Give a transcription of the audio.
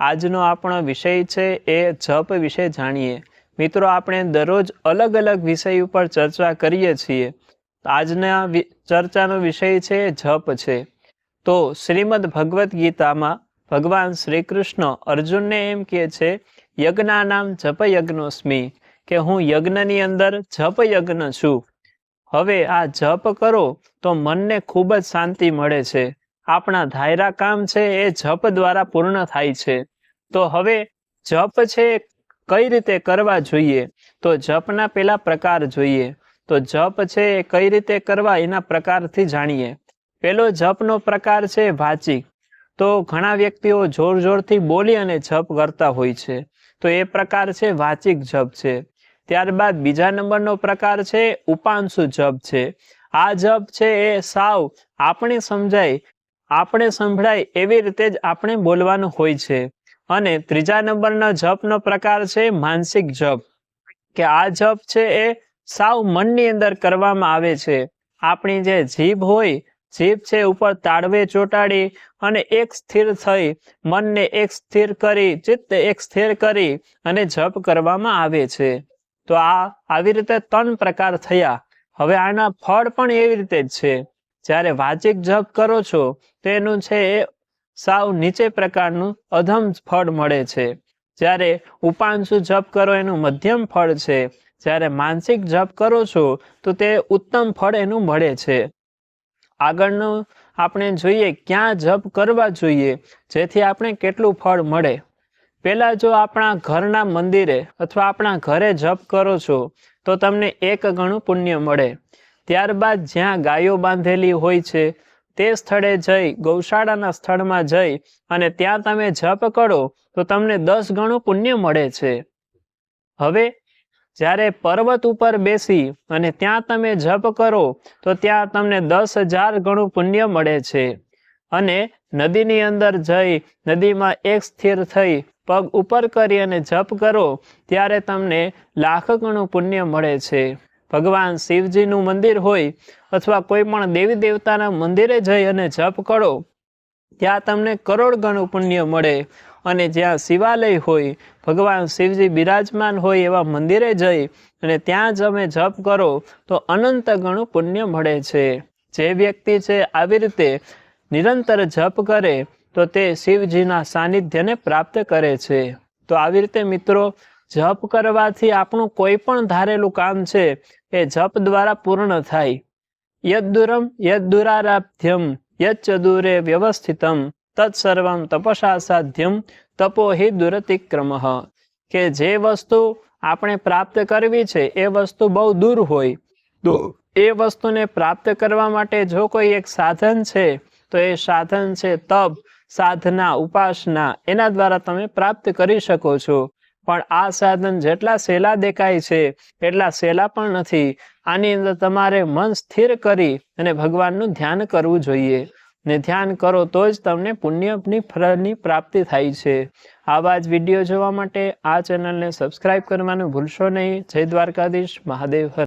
આજનો આપણો વિષય છે એ જપ વિશે જાણીએ. મિત્રો, આપણે દરરોજ અલગ અલગ વિષય ઉપર ચર્ચા કરીએ છીએ. આજના ચર્ચાનો વિષય છે જપ છે. તો શ્રીમદ ભગવદ્ ગીતામાં ભગવાન શ્રી કૃષ્ણ અર્જુનને એમ કહે છે યજ્ઞા નામ જપ યજ્ઞોસ્મી કે હું યજ્ઞની અંદર જપ યજ્ઞ છું. હવે આ જપ કરો તો મનને ખૂબ જ શાંતિ મળે છે. આપણા ધાયરા કામ છે એ જપ દ્વારા પૂર્ણ થાય છે. તો હવે જપ છે કઈ રીતે કરવા જોઈએ? તો જપના પેલા પ્રકાર જોઈએ. તો જપ છે એ કઈ રીતે કરવા એના પ્રકારથી જાણીએ. પેલો જપનો પ્રકાર છે વાચિક તો ઘણા વ્યક્તિઓ જોર જોરથી બોલી અને જપ કરતા હોય છે. તો એ પ્રકાર છે વાચિક જપ છે. ત્યારબાદ બીજા નંબરનો પ્રકાર છે ઉપાંશુ જપ છે. આ જપ છે એ સાવ આપણે સમજાય આપણે સંભળાય એવી રીતે જ આપણે બોલવાનું હોય છે. અને ત્રીજા નંબરના જપનો પ્રકાર છે માનસિક જપ. કે આ જપ છે એ સાવ મનની અંદર કરવામાં આવે છે. આપણી જે જીભ હોય, જીભ છે ઉપર તાળવે ચોંટાડી અને એક સ્થિર થઈ, મનને એક સ્થિર કરી, ચિત્ત એક સ્થિર કરી અને જપ કરવામાં આવે છે. તો આ આવી રીતે ત્રણ પ્રકાર થયા. હવે આના ફળ પણ એવી રીતે જ છે. જ્યારે વાચિક જપ કરો છો તો એનું છે એ સાવ નીચે પ્રકારનું અધમ ફળ મળે છે. જ્યારે ઉપાંશુ જપ કરો, એનું મધ્યમ ફળ છે. જ્યારે માનસિક જપ કરો છો, તો તે ઉત્તમ ફળ એનું મળે છે. આગળનું આપણે જોઈએ ક્યાં જપ કરવા જોઈએ, જેથી આપણે કેટલું ફળ મળે. પહેલાં જો આપણા ઘરના મંદિરે અથવા આપણા ઘરે જપ કરો છો, તો તમને એક ગણું પુણ્ય મળે. ત્યારબાદ જ્યાં ગાયો બાંધેલી હોય છે, તે સ્થળે જઈ ગૌશાળાના સ્થળમાં જઈ અને ત્યાં તમે જપ કરો, તો તમને દસ ગણું પુણ્ય મળે છે. હવે, જ્યારે પર્વત ઉપર બેસી અને ત્યાં તમે જપ કરો, તો ત્યાં તમને દસ હજાર ગણું પુણ્ય મળે છે. અને નદીની અંદર જઈ, નદીમાં એક સ્થિર થઈ, પગ ઉપર કરી અને જપ કરો, ત્યારે તમને લાખ ગણું પુણ્ય મળે છે. ભગવાન શિવજીનું મંદિર હોય અથવા કોઈ પણ દેવી દેવતાના મંદિરે જઈ અને જપ કરો, ત્યાં તમને કરોડ પુણ્ય મળે. અને જ્યાં શિવાલય હોય, ભગવાન શિવજી બિરાજમાન હોય એવા મંદિરે જઈ અને ત્યાં જ અમે જપ કરો, તો અનંત ગણું પુણ્ય મળે છે. જે વ્યક્તિ છે આવી રીતે નિરંતર જપ કરે, તો તે શિવજીના સાનિધ્યને પ્રાપ્ત કરે છે. તો આવી રીતે મિત્રો જપ કરવાથી આપણું કોઈ પણ ધારેલું કામ છે એ જપ દ્વારા પૂર્ણ થાય. યદ્દુરમ યદ્દુરારાધ્યમ યચ્ચદુરે વ્યવસ્થિતમ તત્સર્વમ તપસા સાધ્યમ તપો હિ દુરતિક્રમ. કે જે વસ્તુ આપણે પ્રાપ્ત કરવી છે એ વસ્તુ બહુ દૂર હોય. તો એ વસ્તુને પ્રાપ્ત કરવા માટે જો કોઈ એક સાધન છે તો એ સાધન છે તપ સાધના ઉપાસના એના દ્વારા તમે પ્રાપ્ત કરી શકો છો. પણ આ સાધન જેટલા સહેલા દેખાય છે, એટલા સહેલા પણ નથી. આની અંદર તમારે મન સ્થિર કરી અને ભગવાનનું ધ્યાન કરવું જોઈએ. ને ધ્યાન કરો તો જ તમને પુણ્યની ફળની પ્રાપ્તિ થાય છે. આવા જ વીડિયો જોવા માટે આ ચેનલને સબસ્ક્રાઇબ કરવાનું ભૂલશો નહીં. જય દ્વારકાધીશ. મહાદેવ